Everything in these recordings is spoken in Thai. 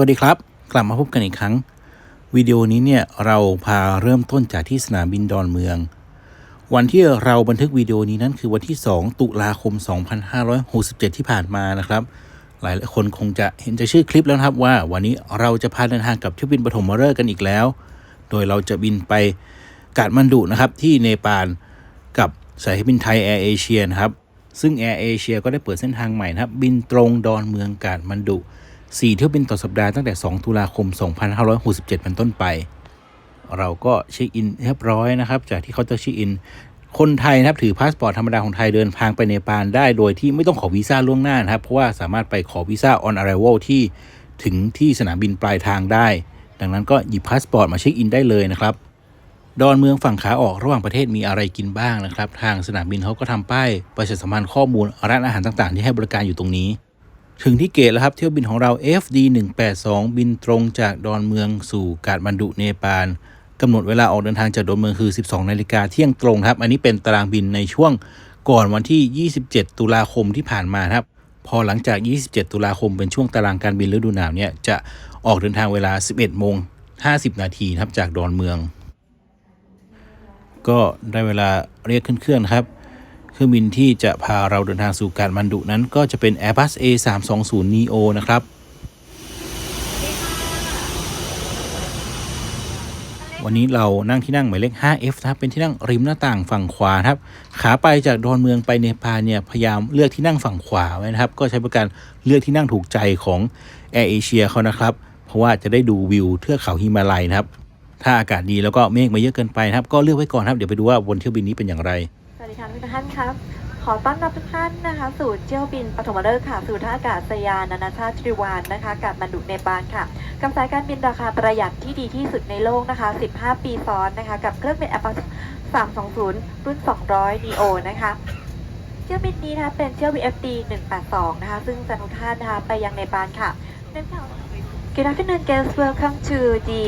สวัสดีครับ กลับมาพบกันอีกครั้ง วิดีโอนี้เนี่ยเราพาเริ่มต้นจากที่สนามบินดอนเมือง วันที่เราบันทึกวิดีโอนี้นั้นคือวันที่ 2 ตุลาคม 2567 ที่ผ่านมานะครับ หลายคนคงจะเห็นจากชื่อคลิปแล้วครับว่า วันนี้เราจะพาเดินทางกับเที่ยวบินปฐมฤกษ์กันอีกแล้ว โดยเราจะบินไปกาดมันดุนะครับที่เนปาลกับสายบินไทยแอร์เอเชียนะครับซึ่งแอร์เอเชียก็ได้เปิดเส้นทางใหม่นะครับ บินตรงดอนเมืองกาดมันดุ 4 เที่ยวบินต่อสัปดาห์ตั้งแต่ 2 ตุลาคม 2567 เป็นต้นไป เราก็เช็คอินเรียบร้อยนะครับ จากที่เขาจะเช็คอิน คนไทยนะครับถือพาสปอร์ตธรรมดาของไทยเดินทางไปเนปาลได้โดยที่ไม่ต้องขอวีซ่าล่วงหน้านะครับ เพราะว่าสามารถไปขอวีซ่า on arrival ที่ถึงที่สนามบินปลายทางได้ ดังนั้นก็หยิบพาสปอร์ตมาเช็คอินได้เลยนะครับดอนเมืองฝั่งขาออกระหว่างประเทศมีอะไรกินบ้างนะครับ ทางสนามบินเขาก็ทำป้ายประชาสัมพันธ์ข้อมูลร้านอาหารต่างๆ ที่ให้บริการอยู่ตรงนี้ ถึงที่เกตแล้วครับเที่ยวบินของเรา FD 182บินตรงจากดอนเมืองสู่กาดมันดุเนปาลกำหนดเวลาออกเดินทางจากดอนเมืองคือ 12นาฬิกาเที่ยงตรงครับ อันนี้เป็นตารางบินในช่วงก่อนวันที่ 27 ตุลาคมที่ผ่านมาครับ พอหลังจาก 27 ตุลาคมเป็นช่วงตารางการบินฤดูหนาวเนี่ยจะออกเดินทางเวลา 11โมง50 นาทีครับจากดอนเมือง ก็ได้เวลาเรียกขึ้นเครื่องครับ ครื่องบินที่จะพาเราเดินทางสู่การมันดุนั้นก็จะเป็น Airbus A320 neo นะครับ วันนี้เรานั่งที่นั่งหมายเลข 5F นะครับเป็นที่นั่งริมหน้าต่างฝั่งขวาครับ ขาไปจากดอนเมืองไปเนปาลเนี่ยพยายามเลือกที่นั่งฝั่งขวาไว้นะครับ ก็ใช้บริการเลือกที่นั่งถูกใจของ Air Asia เขานะครับ เพราะว่าจะได้ดูวิวเทือกเขาฮิมาลัยนะครับ ถ้าอากาศดีแล้วก็เมฆไม่เยอะเกินไปนะครับ ก็เลือกไว้ก่อนครับ เดี๋ยวไปดูว่าบนเที่ยวบินนี้เป็นอย่างไร สวัสดีค่ะทุกท่านครับ ขอต้อนรับทุกท่านนะคะ สู่เที่ยวบินปฐมฤกษ์ค่ะ สู่ท่าอากาศยานนานาชาติทริวานนะคะกับมันดุเนปาลค่ะกับสายการบินราคาประหยัดที่ดีที่สุดในโลกนะคะ 15 ปีซ้อนนะคะ กับเครื่องบิน Airbus 320 รุ่น 200 neo นะคะเที่ยวบินนี้นะคะเป็นเที่ยว VFD 182 นะคะ ซึ่งจะทุกท่านนะคะไปยังเนปาลค่ะเก Good afternoon guests welcome to the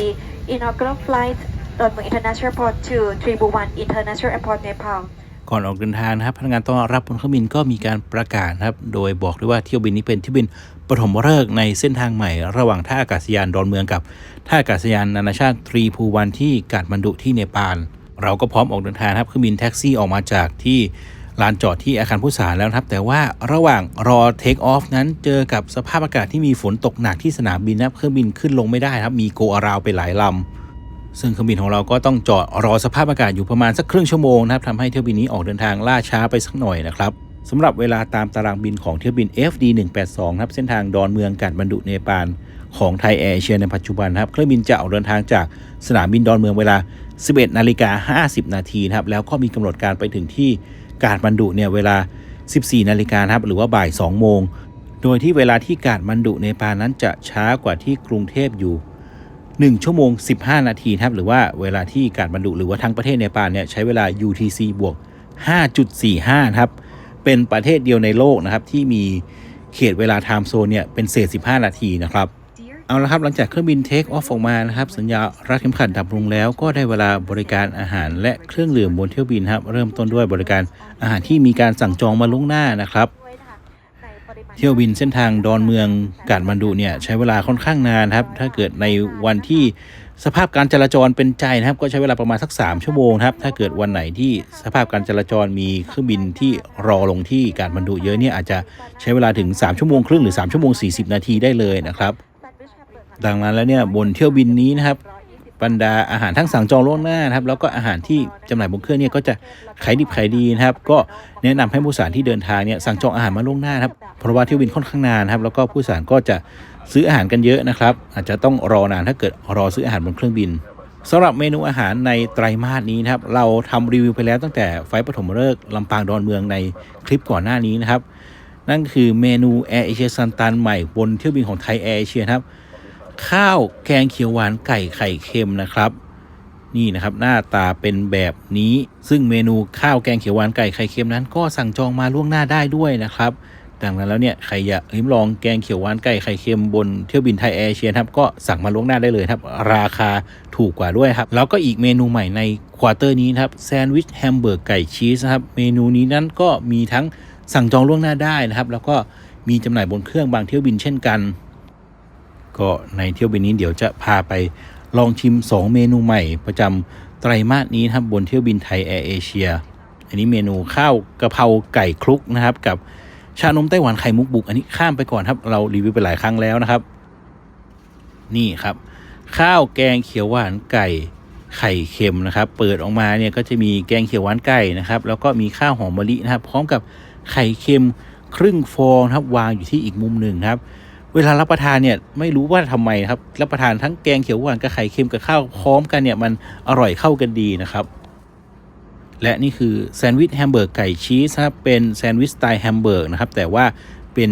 inaugural flight ดอนเมือง International Airport to Tribhuvan International Airport Nepal ก่อนออกเดินทางนะครับพนักงานต้อนรับบนเครื่องบินก็มีการประกาศนะครับ โดยบอกด้วยว่าเที่ยวบินนี้เป็นเที่ยวบินปฐมฤกษ์ในเส้นทางใหม่ระหว่างท่าอากาศยานดอนเมืองกับท่าอากาศยานนานาชาติตรีภูวันที่กาดมันดุที่เนปาลเราก็พร้อมออกเดินทางครับเครื่องบินแท็กซี่ออกมาจากที่ลานจอดที่อาคารผู้สารแล้วครับ แต่ว่าระหว่างรอเทคออฟนั้นเจอกับสภาพอากาศที่มีฝนตกหนักที่สนามบินนะครับเครื่องบินขึ้นลงไม่ได้ครับ มีโกอาราวไปหลายลำ ซึ่งเครื่องบินของเราก็ต้องจอดรอสภาพอากาศอยู่ประมาณสักครึ่งชั่วโมงนะครับทำให้เที่ยวบินนี้ออกเดินทางล่าช้าไปสักหน่อยนะครับสำหรับเวลาตามตารางบินของเที่ยวบิน FD 182ครับเส้นทางดอนเมืองกาดบันดุเนปาลของไทยแอร์เอเชียในปัจจุบันครับเครื่องบินจะออกเดินทางจากสนามบินดอนเมืองเวลา 11นาฬิกา50 นาทีครับแล้วก็มีกำหนดการไปถึงที่กาดบันดุเนี่ยเวลา 14นาฬิกาครับหรือว่าบ่าย 2 โมง โดยที่เวลาที่กาดมันดุเนปาลนั้นจะช้ากว่าที่กรุงเทพอยู่ 1 ชั่วโมง 15 นาทีครับหรือว่าเวลาที่การบรรดุหรือว่าทั้งประเทศเนปาลเนี่ยใช้เวลา UTC บวก 5.45นะครับเป็นประเทศเดียวในโลกนะครับที่มีเขตเวลาไทม์โซนเนี่ยเป็นเศษ 15 นาทีนะครับเอาละครับหลังจากเครื่องบินเทคออฟออกมานะครับสัญญารัดเข็มขัดดับลงแล้วก็ได้เวลาบริการอาหารและเครื่องดื่มบนเที่ยวบินครับเริ่มต้นด้วยบริการอาหารที่มีการสั่งจองมาล่วงหน้านะครับ เที่ยวบินเส้นทางดอนเมืองกาดมันดุเนี่ยใช้เวลาค่อนข้างนานครับ ถ้าเกิดในวันที่สภาพการจราจรเป็นใจนะครับ ก็ใช้เวลาประมาณสัก 3 ชั่วโมงครับ ถ้าเกิดวันไหนที่สภาพการจราจรมีเครื่องบินที่รอลงที่กาดมันดุเยอะเนี่ยอาจจะใช้เวลาถึง 3 ชั่วโมงครึ่งหรือ3ชั่วโมง40 นาทีได้เลยนะครับ ดังนั้นแล้วเนี่ยบนเที่ยวบินนี้นะครับ บรรดาอาหารทั้งสั่งจองล่วงหน้านะครับ แล้วก็อาหารที่จำหน่ายบนเครื่องเนี่ยก็จะขายดิบขายดีนะครับ ก็แนะนำให้ผู้สารที่เดินทางเนี่ยสั่งจองอาหารมาล่วงหน้าครับเพราะว่าเที่ยวบินค่อนข้างนานครับ แล้วก็ผู้สารก็จะซื้ออาหารกันเยอะนะครับ อาจจะต้องรอนานถ้าเกิดรอซื้ออาหารบนเครื่องบินสำหรับเมนูอาหารในไตรมาสนี้นะครับ เราทำรีวิวไปแล้วตั้งแต่ไฟปฐมฤกษ์ลำปางดอนเมืองในคลิปก่อนหน้านี้นะครับ นั่นคือเมนูแอร์เอเชียซันตันใหม่บนเที่ยวบินของไทยแอร์เอเชียครับ ข้าวแกงเขียวหวานไก่ไข่เค็มนะครับ นี่นะครับหน้าตาเป็นแบบนี้ ซึ่งเมนูข้าวแกงเขียวหวานไก่ไข่เค็มนั้น ก็สั่งจองมาล่วงหน้าได้ด้วยนะครับ ดังนั้นแล้วเนี่ยใครอยากลิ้มลองแกงเขียวหวานไก่ไข่เค็มบนเที่ยวบินไทยแอร์เชียครับก็สั่งมาล่วงหน้าได้เลยครับ ราคาถูกกว่าด้วยครับแล้วก็อีกเมนูใหม่ในควอเตอร์นี้นครับแซนด์วิชแฮมเบอร์กไก่ชีสนะครับเมนูนี้นั้นก็มีทั้งสั่งจองล่วงหน้าได้นะครับ แล้วก็มีจำหน่ายบนเครื่องบางเที่ยวบินเช่นกัน ก็ในเที่ยวบินนี้เดี๋ยวจะพาไปลองชิม 2 เมนูใหม่ ประจำไตรมาสนี้นะครับบนเที่ยวบินไทยแอร์เอเชียอันนี้เมนูข้าวกะเพราไก่คลุกนะครับ กับชานมไต้หวันไข่มุกบุก อันนี้ข้ามไปก่อนครับ เรารีวิวไปหลายครั้งแล้วนะครับ นี่ครับ ข้าวแกงเขียวหวานไก่ไข่เค็มนะครับ เปิดออกมาเนี่ยก็จะมีแกงเขียวหวานไก่นะครับ แล้วก็มีข้าวหอมมะลินะครับ พร้อมกับไข่เค็มครึ่งฟองครับวางอยู่ที่อีกมุมหนึ่งครับ เวลารับประทานเนี่ยไม่รู้ว่าทำไมครับรับประทานทั้งแกงเขียวหวานกับไข่เค็มกับข้าวพร้อมกันเนี่ยมันอร่อยเข้ากันดีนะครับ และนี่คือแซนด์วิชแฮมเบอร์กไก่ชีสครับเป็นแซนด์วิชสไตล์แฮมเบอร์กนะครับแต่ว่าเป็น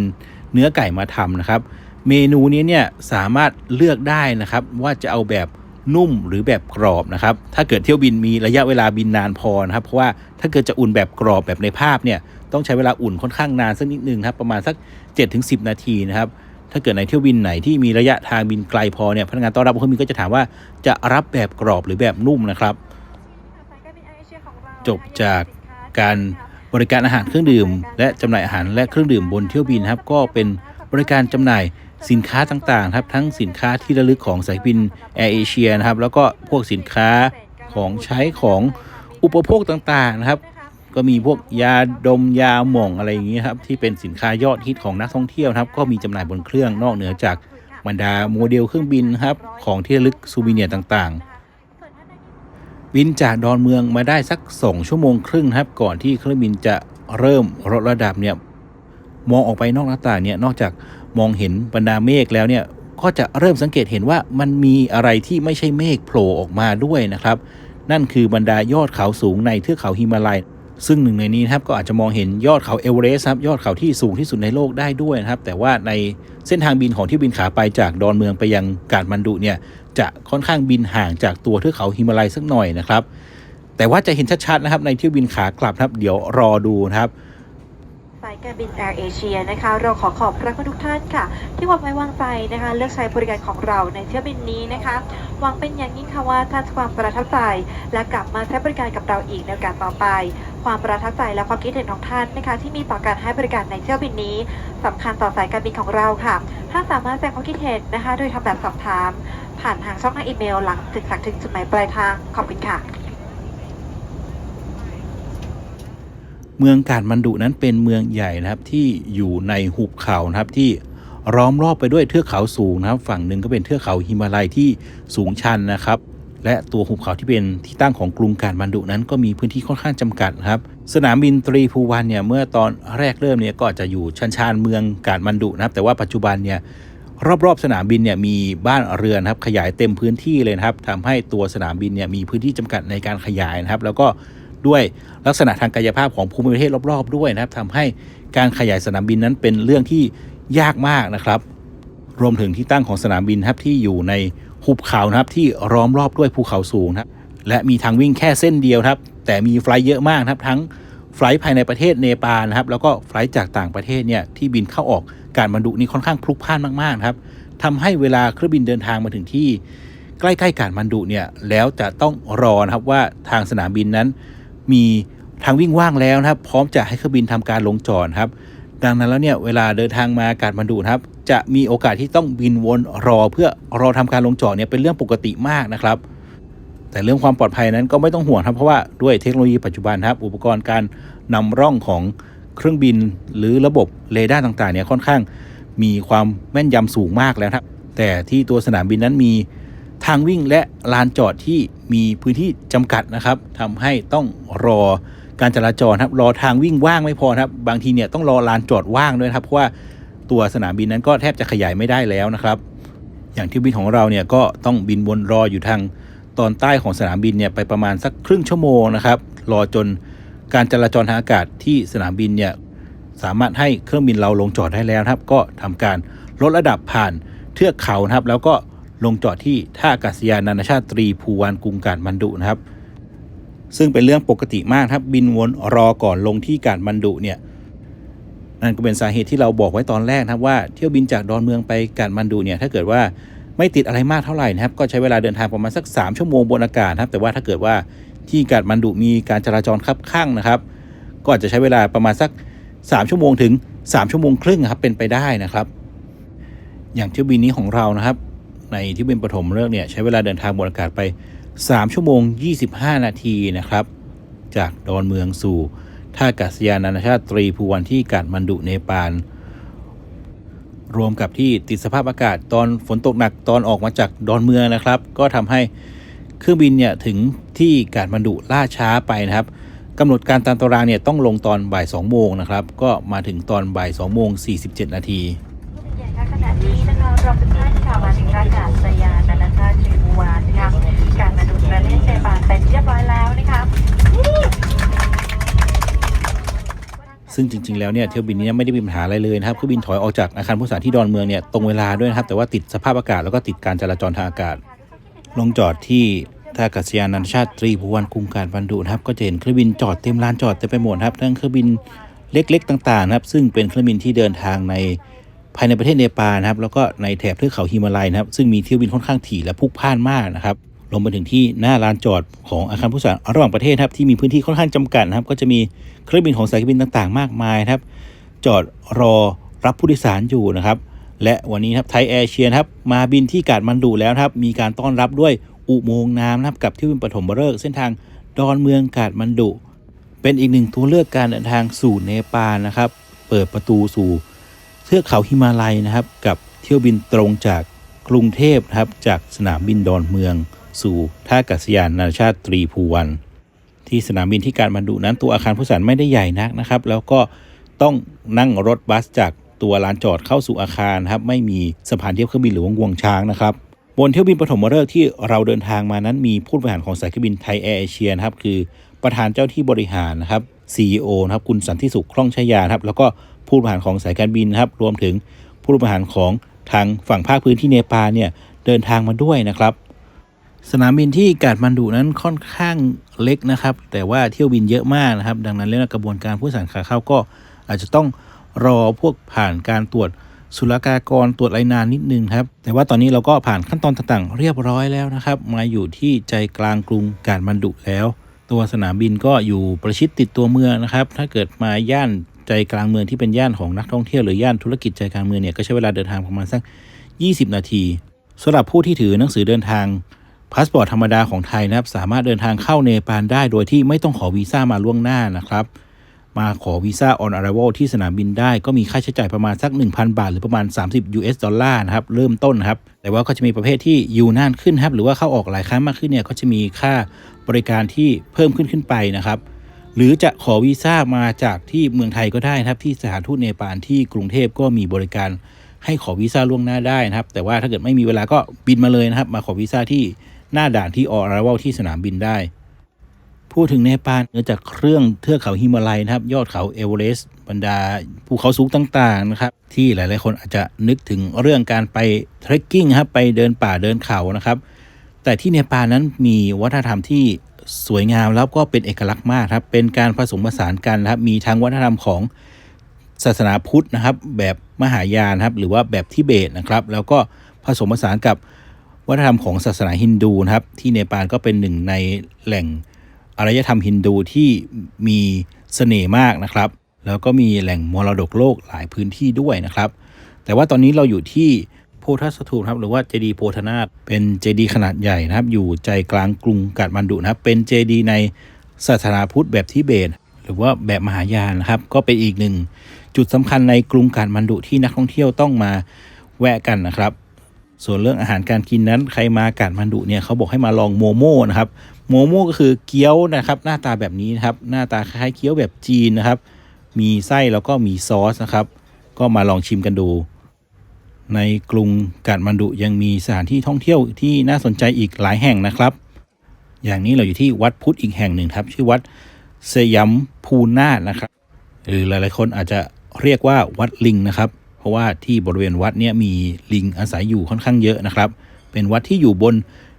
เนื้อไก่มาทำนะครับ เมนูนี้เนี่ยสามารถเลือกได้นะครับว่าจะเอาแบบนุ่มหรือแบบกรอบนะครับ ถ้าเกิดเที่ยวบินมีระยะเวลาบินนานพอนะครับ เพราะว่าถ้าเกิดจะอุ่นแบบกรอบแบบในภาพเนี่ยต้องใช้เวลาอุ่นค่อนข้างนานสักนิดนึงครับประมาณสัก 7-10 นาทีนะครับ ถ้าเกิดในเที่ยวบินไหนที่มีระยะทางบินไกลพอเนี่ยพนักงานต้อนรับเครื่องบินก็จะถามว่าจะรับแบบกรอบหรือแบบนุ่มนะครับ จบจากการบริการอาหารเครื่องดื่ม และจำหน่ายอาหารและเครื่องดื่มบนเที่ยวบินครับก็เป็นบริการจำหน่ายสินค้าต่างๆครับทั้งสินค้าที่ระลึกของสายบินแอร์เอเชียนะครับแล้วก็พวกสินค้าของใช้ของอุปโภคต่างๆนะครับ ก็มีพวกยาดมยาหม่องอะไรอย่างนี้ครับที่เป็นสินค้ายอดฮิตของนักท่องเที่ยวครับ ก็มีจำหน่ายบนเครื่องนอกเหนือจากบรรดาโมเดลเครื่องบินครับของที่ระลึกซูวิเนียร์ต่างๆ บินจากดอนเมืองมาได้สัก 2 ชั่วโมงครึ่งครับ ก่อนที่เครื่องบินจะเริ่มลดระดับเนี่ยมองออกไปนอกหน้าต่างเนี่ยนอกจากมองเห็นบรรดาเมฆแล้วเนี่ยก็จะเริ่มสังเกตเห็นว่ามันมีอะไรที่ไม่ใช่เมฆโผล่ออกมาด้วยนะครับ นั่นคือบรรดายอดเขาสูงในเทือกเขาฮิมาลัย ซึ่งหนึ่งในนี้นะครับก็อาจจะมองเห็นยอดเขาเอเวอเรสต์ครับยอดเขาที่สูงที่สุดในโลกได้ด้วยนะครับ แต่ว่าในเส้นทางบินของที่บินขาไปจากดอนเมืองไปยังกาดมันดุเนี่ยจะค่อนข้างบินห่างจากตัวเทือกเขาฮิมาลัยสักหน่อยนะครับ แต่ว่าจะเห็นชัดๆนะครับในเที่ยวบินขากลับครับ เดี๋ยวรอดูนะครับ สายการบินแอร์เอเชียนะคะเราขอขอบพระคุณทุกท่านค่ะ ที่วางไว้วางใจนะคะ เลือกใช้บริการของเราในเที่ยวบินนี้นะคะหวังเป็นอย่างยิ่งค่ะว่าท่านจะความประทับใจ และกลับมาใช้บริการกับเราอีกในโอกาสต่อไป ความประทับใจและความคิดเห็นของท่านนะคะ ที่มีต่อการให้บริการในเที่ยวบินนี้สำคัญต่อสายการบินของเราค่ะท่านสามารถแสดงความคิดเห็นนะคะ โดยทำแบบสอบถาม ผ่านทางช่องทางอีเมล หลังถึงสั่งถึงจุดหมายปลายทางขอบคุณค่ะ เมืองกาดมันดุนั้นเป็นเมืองใหญ่นะครับที่อยู่ในหุบเขานะครับที่ล้อมรอบไปด้วยเทือกเขาสูงนะครับ ฝั่งหนึ่งก็เป็นเทือกเขาฮิมาลัยที่สูงชันนะครับ และตัวหุบเขาที่เป็นที่ตั้งของกรุงกาดมันดุนั้นก็มีพื้นที่ค่อนข้างจำกัดครับ สนามบินตรีภูวันเนี่ยเมื่อตอนแรกเริ่มเนี่ยก็อาจจะอยู่ชันชานเมืองกาดมันดุนะครับ แต่ว่าปัจจุบันเนี่ยรอบๆสนามบินเนี่ยมีบ้านเรือนครับขยายเต็มพื้นที่เลยนะครับทำให้ตัวสนามบินเนี่ยมีพื้นที่จำกัดในการขยายนะครับ แล้วก็ ด้วยลักษณะทางกายภาพของภูมิประเทศรอบ ๆ ด้วยนะครับทำให้การขยายสนามบินนั้นเป็นเรื่องที่ยากมากนะครับ รวมถึงที่ตั้งของสนามบินครับที่อยู่ในหุบเขานะครับที่ล้อมรอบด้วยภูเขาสูงนะครับและมีทางวิ่งแค่เส้นเดียวครับ แต่มีไฟล์เยอะมากนะครับทั้งไฟล์ภายในประเทศเนปาลนะครับแล้วก็ไฟล์จากต่างประเทศเนี่ยที่บินเข้าออกการบรรดุนี่ค่อนข้างพลุกพล่านมากๆครับทำให้เวลาเครื่องบินเดินทางมาถึงที่ ใกล้ๆการบรรดุเนี่ยแล้วจะต้องรอนะครับว่าทางสนามบินนั้น มีทางวิ่งว่างแล้วนะครับ พร้อมจะให้เครื่องบินทำการลงจอดครับ ดังนั้นแล้วเนี่ยเวลาเดินทางมาการบรรดุนะครับ จะมีโอกาสที่ต้องบินวนรอเพื่อรอทำการลงจอดเนี่ยเป็นเรื่องปกติมากนะครับ แต่เรื่องความปลอดภัยนั้นก็ไม่ต้องห่วงครับเพราะว่าด้วยเทคโนโลยีปัจจุบันครับ อุปกรณ์การนำร่องของเครื่องบินหรือระบบเรดาร์ต่างๆเนี่ยค่อนข้างมีความแม่นยำสูงมากแล้วครับแต่ที่ตัวสนามบินนั้นมี ทางวิ่งและลานจอดที่มีพื้นที่จำกัดนะครับทำให้ต้องรอการจราจรครับรอทางวิ่งว่างไม่พอครับ บางทีเนี่ยต้องรอลานจอดว่างด้วยครับเพราะว่าตัวสนามบินนั้นก็แทบจะขยายไม่ได้แล้วนะครับ อย่างที่บินของเราเนี่ยก็ต้องบินวนรออยู่ทางตอนใต้ของสนามบินเนี่ยไปประมาณสักครึ่งชั่วโมงนะครับรอจนการจราจรทางอากาศที่สนามบินเนี่ยสามารถให้เครื่องบินเราลงจอดได้แล้วครับ ก็ทำการลดระดับผ่านเทือกเขานะครับ แล้วก็ ลงจอดที่ท่าอากาศยานนานาชาติตรีภูวานกรุงกาดมันดุนะครับ ซึ่งเป็นเรื่องปกติมากครับบินวนรอก่อนลงที่กาดมันดุเนี่ยนั่นก็เป็นสาเหตุที่เราบอกไว้ตอนแรกนะครับว่าเที่ยวบินจากดอนเมืองไปกาดมันดุเนี่ยถ้าเกิดว่าไม่ติดอะไรมากเท่าไหร่นะครับก็ใช้เวลาเดินทางประมาณสัก 3 ชั่วโมงบนอากาศครับแต่ว่าถ้าเกิดว่าที่กาดมันดุมีการจราจรคับข้างนะครับ ก็อาจจะใช้เวลาประมาณสัก 3 ชั่วโมงถึง 3 ชั่วโมงครึ่งครับเป็นไปได้นะครับ อย่างเที่ยวบินนี้ของเรานะครับ ในที่ยวบินปฐมฤกษ์เนี่ยใช้เวลาเดินทางบนอากาศไป 3 ชั่วโมง 25 นาทีนะครับ จากดอนเมืองสู่ท่าอากาศยานนานาชาติตรีภูวันที่กาดมันดุเนปาลรวมกับที่ติดสภาพอากาศตอนฝนตกหนักตอนออกมาจากดอนเมืองนะครับ ก็ทำให้เครื่องบินเนี่ยถึงที่กาดมันดุล่าช้าไปนะครับกำหนดการตามตารางเนี่ยต้องลงตอนบ่าย2โมงนะครับ ก็มาถึงตอนบ่าย2โมง47 นาที นี้นะคะเราทุกท่านค่ะมาถึงอากาศยานนานาชาติทริบูวานนะคะการมาดูประเทศเนปาลเป็นเรียบร้อยแล้วนะคะซึ่งจริง ๆ แล้วเนี่ยเที่ยวบินนี้ไม่ได้มีปัญหาอะไรเลยนะครับเครื่องบินถอยออกจากอาคารผู้โดยสารที่ดอนเมืองเนี่ยตรงเวลาด้วยนะครับ แต่ว่าติดสภาพอากาศแล้วก็ติดการจราจรทางอากาศ ลงจอดที่ท่าอากาศยานนานาชาติตรีภูวันกรุงการบันดุนะครับ ก็จะเห็นเครื่องบินจอดเต็มลานจอดเต็มไปหมดครับทั้งเครื่องบินเล็ก ๆ ต่างๆนะครับ ซึ่งเป็นเครื่องบินที่เดินทางใน ภายในประเทศเนปาลนะครับแล้วก็ในแถบเทือกเขาฮิมาลัยนะครับซึ่งมีเที่ยวบินค่อนข้างถี่และพุกพล่านมากนะครับลงไปถึงที่หน้าลานจอดของอาคารผู้โดยสารระหว่างประเทศครับที่มีพื้นที่ค่อนข้างจำกัดนะครับ ก็จะมีเครื่องบินของสายการบินต่างๆ มากมายครับ จอดรอรับผู้โดยสารอยู่นะครับ และวันนี้ครับไทยแอร์เชียนครับ มาบินที่กาดมันดุแล้วครับ มีการต้อนรับด้วยอุโมงค์น้ำนะครับกับเที่ยวบินปฐมฤกษ์เส้นทางดอนเมืองกาดมันดุเป็นอีกหนึ่งตัวเลือกการเดินทางสู่เนปาลนะครับ เปิดประตูสู่ เทือกเขาฮิมาลัยนะครับ กับเที่ยวบินตรงจากกรุงเทพนะครับ จากสนามบินดอนเมือง สู่ท่าอากาศยานนานาชาติตรีภูวัน ที่สนามบินที่การมันดุนั้นตัวอาคารผู้โดยสารไม่ได้ใหญ่นักนะครับ แล้วก็ต้องนั่งรถบัสจากตัวลานจอดเข้าสู่อาคารนะครับ ไม่มีสะพานเทียบเครื่องบินหรือว่างวงช้างนะครับบนเที่ยวบินปฐมฤกษ์ที่เราเดินทางมานั้นมีผู้บริหารของสายการบินไทยแอร์เอเชียนะครับคือประธานเจ้าที่บริหารนะครับ CEO นะครับคุณสันติสุขคล่องชยาครับแล้วก็ผู้บริหารของสายการบินนะครับรวมถึงผู้บริหารของทางฝั่งภาคพื้นที่เนปาลเนี่ยเดินทางมาด้วยนะครับ สนามบินที่กาดมันดุนั้นค่อนข้างเล็กนะครับ แต่ว่าเที่ยวบินเยอะมากนะครับ ดังนั้นแล้วกระบวนการผู้สารขาเข้าก็อาจจะต้องรอพวกผ่านการตรวจศุลกากรตรวจรายนานนิดนึงครับ แต่ว่าตอนนี้เราก็ผ่านขั้นตอนต่างๆ เรียบร้อยแล้วนะครับ มาอยู่ที่ใจกลางกรุงกาดมันดุแล้ว ตัวสนามบินก็อยู่ประชิดติดตัวเมืองนะครับ ถ้าเกิดมาย่านใจกลางเมืองที่เป็นย่านของนักท่องเที่ยวหรือย่านธุรกิจใจกลางเมืองเนี่ยก็ใช้เวลาเดินทางประมาณสัก 20 นาทีสำหรับผู้ที่ถือหนังสือเดินทางพาสปอร์ตธรรมดาของไทยนะครับ สามารถเดินทางเข้าเนปาลได้โดยที่ไม่ต้องขอวีซ่ามาล่วงหน้านะครับ มาขอวีซ่า on arrival ที่สนามบินได้ก็มีค่าใช้จ่ายประมาณสัก 1,000 บาท หรือประมาณ 30 US ดอลลาร์นะครับ เริ่มต้นนะครับ แต่ว่าก็จะมีประเภทที่อยู่นานขึ้นครับ หรือว่าเข้าออกหลายครั้งมากขึ้นเนี่ยก็จะมีค่าบริการที่เพิ่มขึ้นขึ้นไปนะครับหรือจะขอวีซ่ามาจากที่เมืองไทยก็ได้นะครับ ที่สถานทูตเนปาลที่กรุงเทพก็มีบริการให้ขอวีซ่าล่วงหน้าได้นะครับ แต่ว่าถ้าเกิดไม่มีเวลาก็บินมาเลยนะครับ มาขอวีซ่าที่หน้าด่านที่ออราเวลที่สนามบินได้ พูดถึงเนปาลเนื่องจากเครื่องเทือกเขาฮิมาลัยนะครับ ยอดเขาเอเวอเรสต์บรรดาภูเขาสูงต่างๆนะครับ ที่หลายๆคนอาจจะนึกถึงเรื่องการไปเทรคกิ้งครับไปเดินป่าเดินเขานะครับ แต่ที่เนปาลนั้นมีวัฒนธรรมที่สวยงามแล้วก็เป็นเอกลักษณ์มากครับ เป็นการผสมผสานกันนะครับ มีทั้งวัฒนธรรมของศาสนาพุทธนะครับ แบบมหายานครับ หรือว่าแบบทิเบตนะครับ แล้วก็ผสมผสานกับวัฒนธรรมของศาสนาฮินดูนะครับ ที่เนปาลก็เป็นหนึ่งในแหล่ง อารยธรรมฮินดูที่มีเสน่ห์มากนะครับ แล้วก็มีแหล่งมรดกโลกหลายพื้นที่ด้วยนะครับ แต่ว่าตอนนี้เราอยู่ที่โพธัสถูปครับหรือว่าเจดีโพธนาถเป็นเจดีขนาดใหญ่นะครับ อยู่ใจกลางกรุงกาดมันดุนะครับ เป็นเจดีในศาสนาพุทธแบบทิเบต หรือว่าแบบมหายานนะครับ ก็เป็นอีกหนึ่งจุดสำคัญในกรุงกาดมันดุที่นักท่องเที่ยวต้องมาแวะกันนะครับ ส่วนเรื่องอาหารการกินนั้นใครมากาดมันดุเนี่ยเขาบอกให้มาลองโมโม่นะครับโมโม่ก็คือเกี๊ยวนะครับหน้าตาแบบนี้นะครับหน้าตาคล้ายเกี๊ยวแบบจีนนะครับ มีไส้แล้วก็มีซอสนะครับ ก็มาลองชิมกันดู ในกรุงกาดมันดุยังมีสถานที่ท่องเที่ยวที่น่าสนใจอีกหลายแห่งนะครับ อย่างนี้เราอยู่ที่วัดพุทธอีกแห่งหนึ่งครับ ชื่อวัดเซยัมพูนาถนะครับหรือหลายๆคนอาจจะเรียกว่าวัดลิงนะครับ เพราะว่าที่บริเวณวัดเนี้ยมีลิงอาศัยอยู่ค่อนข้างเยอะนะครับ เป็นวัดที่อยู่บน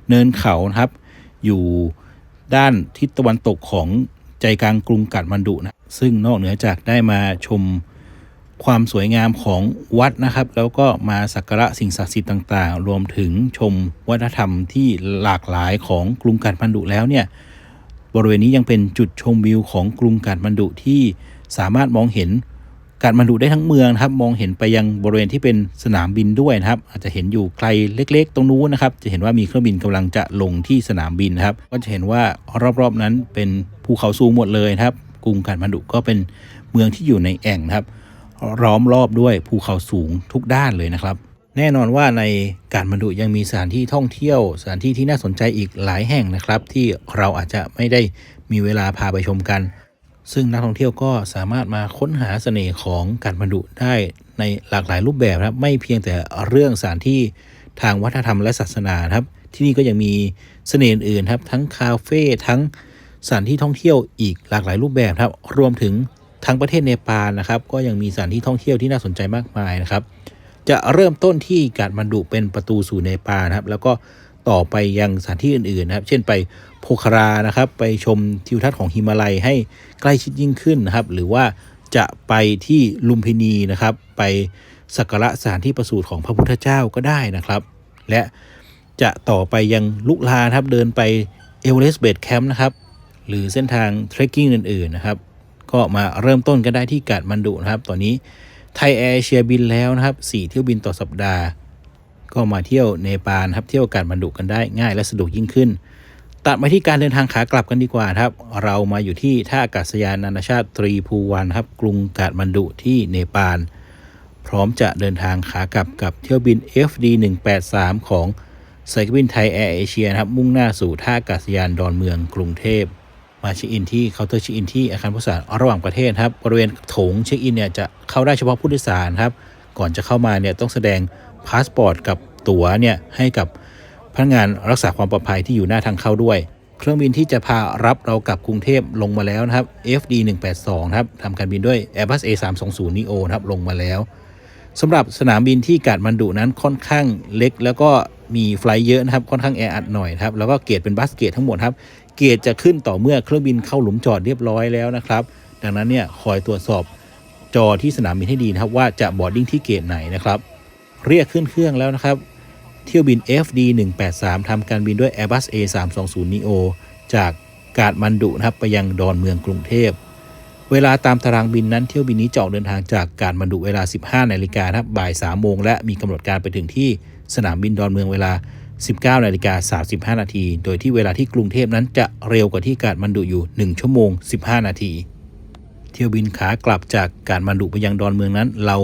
เนินเขานะครับ อยู่ด้านทิศตะวันตกของใจกลางกรุงกาดมันดุนะซึ่งนอกเหนือจากได้มาชมความสวยงามของวัดนะครับ แล้วก็มาสักการะสิ่งศักดิ์สิทธิ์ต่างๆ รวมถึงชมวัฒนธรรมที่หลากหลายของกรุงกาดมันดุแล้วเนี่ยบริเวณนี้ยังเป็นจุดชมวิวของกรุงกาดมันดุที่สามารถมองเห็น การมาดูได้ทั้งเมืองนะครับ มองเห็นไปยังบริเวณที่เป็นสนามบินด้วยนะครับ อาจจะเห็นอยู่ไกลเล็ก ๆ ตรงนู้นนะครับ จะเห็นว่ามีเครื่องบินกำลังจะลงที่สนามบินนะครับ ก็จะเห็นว่ารอบๆนั้นเป็นภูเขาสูงหมดเลยนะครับ กรุงการมาดุก็เป็นเมืองที่อยู่ในแอ่งนะครับ ล้อมรอบด้วยภูเขาสูงทุกด้านเลยนะครับ แน่นอนว่าในการบรรดุยังมีสถานที่ท่องเที่ยว สถานที่ที่น่าสนใจอีกหลายแห่งนะครับ ที่เราอาจจะไม่ได้มีเวลาพาไปชมกัน ซึ่งนักท่องเที่ยวก็สามารถมาค้นหาเสน่ห์ของการบรรดุได้ในหลากหลายรูปแบบครับ ไม่เพียงแต่เรื่องสถานที่ทางวัฒนธรรมและศาสนาครับ ที่นี่ก็ยังมีเสน่ห์อื่นครับ ทั้งคาเฟ่ทั้งสถานที่ท่องเที่ยวอีกหลากหลายรูปแบบครับ รวมถึงทั้งประเทศเนปาลนะครับ ก็ยังมีสถานที่ท่องเที่ยวที่น่าสนใจมากมายนะครับ จะเริ่มต้นที่กาดมันดุเป็นประตูสู่เนปาลนะครับ แล้วก็ ต่อไปยังสถานที่อื่นๆนะครับ เช่นไปโพคารานะครับ ไปชมทิวทัศน์ของฮิมาลัยให้ใกล้ชิดยิ่งขึ้นนะครับ หรือว่าจะไปที่ลุมพินีนะครับ ไปสักการะสถานที่ประสูติของพระพุทธเจ้าก็ได้นะครับ และจะต่อไปยังลุกลานะครับเดินไปเอเวอเรสต์เบดแคมป์นะครับ หรือเส้นทางเทรคกิ้งอื่นๆนะครับ ก็มาเริ่มต้นกันได้ที่กาดมันดุนะครับ ตอนนี้ไทยแอร์เชียบินแล้วนะครับ 4 เที่ยวบินต่อสัปดาห์ ก็มาเที่ยวเนปาลครับเที่ยวกาดมันดุกันได้ง่ายและสะดวกยิ่งขึ้น ตัดมาที่การเดินทางขากลับกันดีกว่าครับ เรามาอยู่ที่ท่าอากาศยานนานาชาติตรีภูวันครับกรุงกาดมันดุที่เนปาลพร้อมจะเดินทางขากลับกับเที่ยวบิน FD 183ของสายการบินไทยแอร์เอเชียครับมุ่งหน้าสู่ท่าอากาศยานดอนเมืองกรุงเทพมาเช็คอินที่เคาน์เตอร์เช็คอินที่อาคารผู้โดยสารระหว่างประเทศครับบริเวณโถงเช็คอินเนี่ยจะเข้าได้เฉพาะผู้โดยสารครับ ก่อนจะเข้ามาเนี่ยต้องแสดง พาสปอร์ตกับตั๋วเนี่ยให้กับพนักงานรักษาความปลอดภัยที่อยู่หน้าทางเข้าด้วย เครื่องบินที่จะพารับเรากลับกรุงเทพลงมาแล้วนะครับ FD 182ครับทำการบินด้วย Airbus A320 neo นะครับลงมาแล้วสำหรับสนามบินที่กาดมันดุนั้นค่อนข้างเล็ก แล้วก็มีไฟล์เยอะนะครับค่อนข้างแออัดหน่อยครับแล้วก็เกรเป็นบัสเกตทั้งหมดครับเกรจะขึ้นต่อเมื่อเครื่องบินเข้าหลุมจอดเรียบร้อยแล้วนะครับ ดังนั้นเนี่ยคอยตรวจสอบจอที่สนามบินให้ดีนะครับว่าจะบอร์ดดิ้งที่เกตไหนนะครับ เรียกขึ้นเครื่องแล้วนะครับ เที่ยวบิน FD 183ทำการบินด้วย Airbus A320 neo จากกาดมันดุนะครับไปยังดอนเมืองกรุงเทพ เวลาตามตารางบินนั้นเที่ยวบินนี้จะออกเดินทางจากการบรรดุเวลา 15 นาฬิกาครับบ่าย 3 โมง และมีกำหนดการไปถึงที่สนามบินดอนเมืองเวลา 19นาฬิกา35 นาที โดยที่เวลาที่กรุงเทพนั้นจะเร็วกว่าที่การบรรดุอยู่ 1 ชั่วโมง 15 นาที เที่ยวบินขากลับจากการบรรดุไปยังดอนเมืองนั้นเรา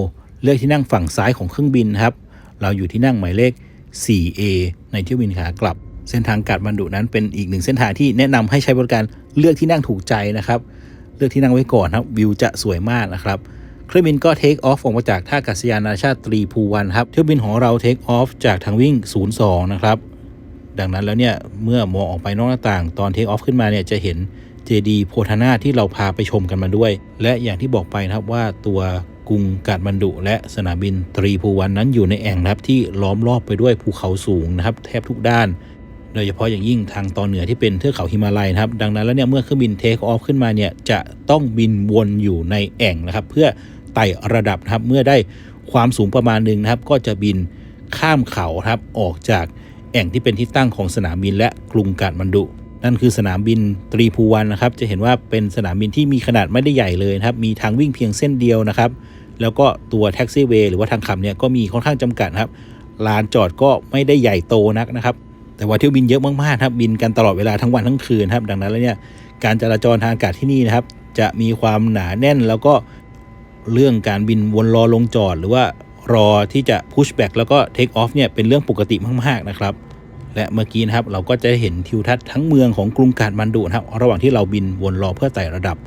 เลือกที่นั่งฝั่งซ้ายของเครื่องบินครับ เราอยู่ที่นั่งหมายเลข 4A ในเที่ยวบินขากลับ เส้นทางกาดบรรดุนั้นเป็นอีกหนึ่งเส้นทางที่แนะนำให้ใช้บริการเลือกที่นั่งถูกใจนะครับ เลือกที่นั่งไว้ก่อนครับวิวจะสวยมากนะครับเครื่องบินก็เทคออฟออกมาจากท่าอากาศยานนานาชาติตรีภูวันครับ เที่ยวบินของเราเทคออฟจากทางวิ่ง 02 นะครับ ดังนั้นแล้วเนี่ย เมื่อมองออกไปนอกหน้าต่าง ตอนเทคออฟขึ้นมาเนี่ยจะเห็นเจดีโพธานาที่เราพาไปชมกันมาด้วย และอย่างที่บอกไปนะครับว่าตัว กรุงกาดมันดุ และสนามบินตรีภูวันนั้นอยู่ในแอ่งนะครับที่ล้อมรอบไปด้วยภูเขาสูงนะครับ แทบทุกด้าน โดยเฉพาะอย่างยิ่งทางตอนเหนือที่เป็นเทือกเขาฮิมาลัยนะครับ ดังนั้นแล้วเนี่ยเมื่อเครื่องบินเทคออฟขึ้นมาเนี่ยจะต้องบินวนอยู่ในแอ่งนะครับ เพื่อไต่ระดับนะครับเมื่อได้ความสูงประมาณหนึ่งนะครับ ก็จะบินข้ามเขาครับออกจากแอ่งที่เป็นที่ตั้งของสนามบินและกรุงกาดมันดุ นั่นคือสนามบินตรีภูวันนะครับ จะเห็นว่าเป็นสนามบินที่มีขนาดไม่ได้ใหญ่เลยนะครับ มีทางวิ่งเพียงเส้นเดียวนะครับ แล้วก็ตัวแท็กซี่เวย์หรือว่าทางขับเนี่ยก็มีค่อนข้างจำกัดครับลานจอดก็ไม่ได้ใหญ่โตนักนะครับ แต่ว่าเที่ยวบินเยอะมากๆครับบินกันตลอดเวลาทั้งวันทั้งคืนครับดังนั้นแล้วเนี่ยการจราจรทางอากาศที่นี่นะครับจะมีความหนาแน่นแล้วก็เรื่องการบินวนรอลงจอด หรือว่ารอที่จะ push back แล้วก็ take off เนี่ยเป็นเรื่องปกติมากๆนะครับ และเมื่อกี้นะครับเราก็จะเห็นทิวทัศน์ทั้งเมืองของกรุงกาดมันดุนะครับ ระหว่างที่เราบินวนรอเพื่อไต่ระดับ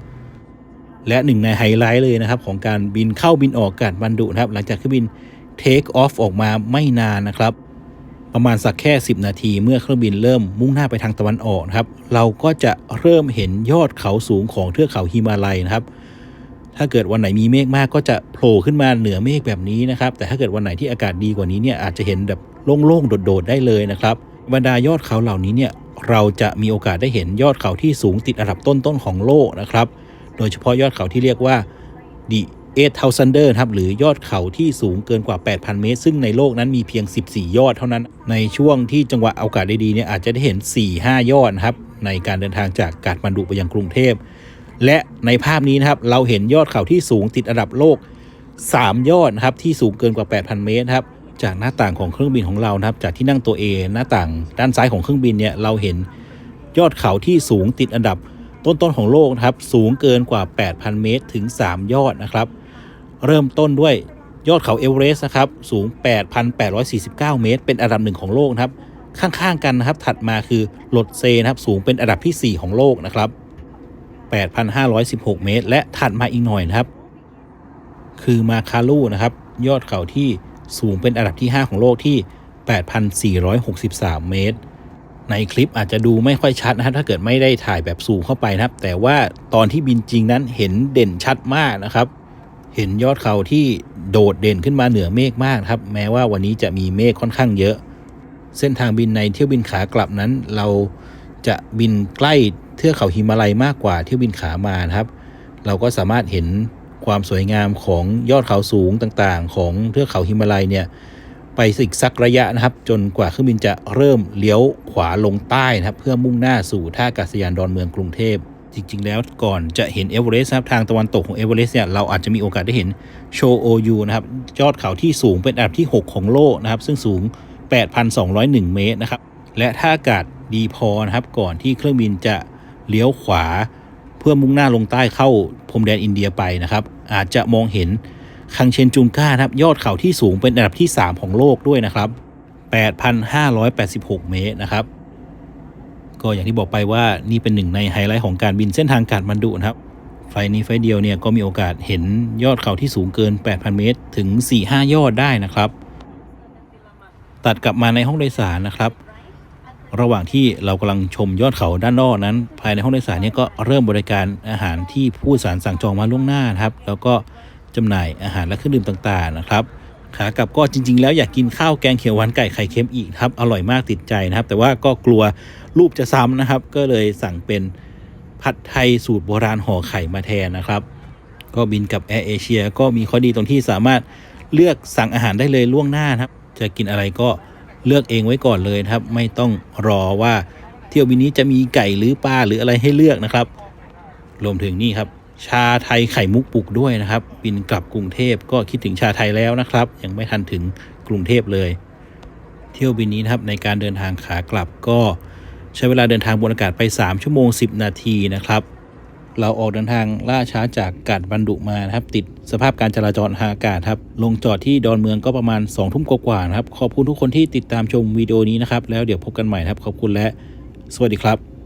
และหนึ่งในไฮไลท์เลยนะครับ ของการบินเข้าบินออกกาดมันดุนะครับ หลังจากเครื่องบิน take off ออกมาไม่นานนะครับ ประมาณสักแค่ 10 นาทีเมื่อเครื่องบินเริ่มมุ่งหน้าไปทางตะวันออกนะครับ เราก็จะเริ่มเห็นยอดเขาสูงของเทือกเขาฮิมาลัยนะครับ ถ้าเกิดวันไหนมีเมฆมากก็จะโผล่ขึ้นมาเหนือเมฆแบบนี้นะครับ แต่ถ้าเกิดวันไหนที่อากาศดีกว่านี้เนี่ยอาจจะเห็นแบบโล่งๆโดดๆได้เลยนะครับบรรดายอดเขาเหล่านี้เนี่ยเราจะมีโอกาสได้เห็นยอดเขาที่สูงติดอันดับต้นๆของโลกนะครับ โดยเฉพาะยอดเขาที่เรียกว่า The 8,000เดอร์ครับหรือยอดเขาที่สูงเกินกว่า 8,000 เมตร ซึ่งในโลกนั้นมีเพียง 14 ยอดเท่านั้น ในช่วงที่จังหวะโอกาสดีๆเนี่ยอาจจะได้เห็น 4-5 ยอดครับในการเดินทางจากกาดมันดุไปยังกรุงเทพ และในภาพนี้นะครับเราเห็นยอดเขาที่สูงติดอันดับโลก 3 ยอดครับที่สูงเกินกว่า 8,000 เมตรครับจากหน้าต่างของเครื่องบินของเรานะครับจากที่นั่งตัว A หน้าต่างด้านซ้ายของเครื่องบินเนี่ยเราเห็นยอดเขาที่สูงติดอันดับ ต้นๆของโลกนะครับสูงเกินกว่า 8,000 เมตรถึง 3 ยอดนะครับ เริ่มต้นด้วยยอดเขาเอเวอเรสต์นะครับสูง 8,849 เมตร เป็นอันดับหนึ่งของโลกนะครับ ข้างๆกันนะครับถัดมาคือหลดเซนะครับสูงเป็นอันดับทีสี่4 ของโลกนะครับ 8,516 เมตร และถัดมาอีกหน่อยนะครับ คือมาคาลูนะครับยอดเขาที่สูงเป็นอันดับที่ 5 ของโลกที่ 8,463 เมตร ในคลิปอาจจะดูไม่ค่อยชัดนะครับถ้าเกิดไม่ได้ถ่ายแบบสูงเข้าไปนะครับ แต่ว่าตอนที่บินจริงนั้นเห็นเด่นชัดมากนะครับ เห็นยอดเขาที่โดดเด่นขึ้นมาเหนือเมฆมากครับ แม้ว่าวันนี้จะมีเมฆค่อนข้างเยอะ เส้นทางบินในเที่ยวบินขากลับนั้น เราจะบินใกล้เทือกเขาหิมาลัยมากกว่าเที่ยวบินขามานะครับ เราก็สามารถเห็นความสวยงามของยอดเขาสูงต่างๆ ของเทือกเขาหิมาลัยเนี่ย ไปอีกสักระยะนะครับ จนกว่าเครื่องบินจะเริ่มเลี้ยวขวาลงใต้นะครับ เพื่อมุ่งหน้าสู่ท่าอากาศยานดอนเมืองกรุงเทพจริง ๆ แล้วก่อนจะเห็นเอเวอเรสต์นะครับทางตะวันตกของเอเวอเรสต์เนี่ยเราอาจจะมีโอกาสได้เห็นโชโอยูนะครับยอดเขาที่สูงเป็นอันดับที่ 6 ของโลกนะครับ ซึ่งสูง 8,201 เมตรนะครับ และถ้าอากาศดีพอนะครับ ก่อนที่เครื่องบินจะเลี้ยวขวา เพื่อมุ่งหน้าลงใต้เข้าพรมแดนอินเดียไปนะครับ อาจจะมองเห็น คังเชนจุงก้านะครับยอดเขาที่สูงเป็นอันดับที่ 3 ของโลกด้วยนะครับ 8,586 เมตรนะครับ ก็อย่างที่บอกไปว่านี่เป็นหนึ่งในไฮไลท์ของการบินเส้นทางกาดมันดุนะครับ ไฟนี้ไฟเดียวเนี่ยก็มีโอกาสเห็นยอดเขาที่สูงเกิน 8,000 เมตร ถึง 4-5 ยอดได้นะครับ ตัดกลับมาในห้องโดยสารนะครับระหว่างที่เรากำลังชมยอดเขาด้านนอกนั้น ภายในห้องโดยสารเนี่ยก็เริ่มบริการอาหารที่ผู้สารสั่งจองมาล่วงหน้านะครับ แล้วก็ จำหน่ายอาหารและเครื่องดื่มต่างๆนะครับขากลับก็จริง ๆ แล้วอยากกินข้าวแกงเขียวหวานไก่ไข่เค็มอีกครับอร่อยมากติดใจนะครับ แต่ว่าก็กลัวรูปจะซ้ำนะครับ ก็เลยสั่งเป็นผัดไทยสูตรโบราณห่อไข่มาแทนนะครับ ก็บินกับแอร์เอเชียก็มีข้อดีตรงที่สามารถเลือกสั่งอาหารได้เลยล่วงหน้านครับ จะกินอะไรก็เลือกเองไว้ก่อนเลยครับ ไม่ต้องรอว่าเที่ยวบินนี้จะมีไก่หรือปลาหรืออะไรให้เลือกนะครับ รวมถึงนี่ครับ ชาไทยไข่มุกปลุกด้วยนะครับ บินกลับกรุงเทพก็คิดถึงชาไทยแล้วนะครับ ยังไม่ทันถึงกรุงเทพเลย เที่ยวบินนี้นะครับในการเดินทางขากลับก็ใช้เวลาเดินทางบนอากาศไป 3 ชั่วโมง 10 นาทีนะครับ เราออกเดินทางล่าช้าจากกาดบันดุมานะครับ ติดสภาพการจราจรทางอากาศครับ ลงจอดที่ดอนเมืองก็ประมาณ2ทุ่มกว่าๆนะครับ ขอบคุณทุกคนที่ติดตามชมวิดีโอนี้นะครับ แล้วเดี๋ยวพบกันใหม่ครับ ขอบคุณและ สวัสดีครับ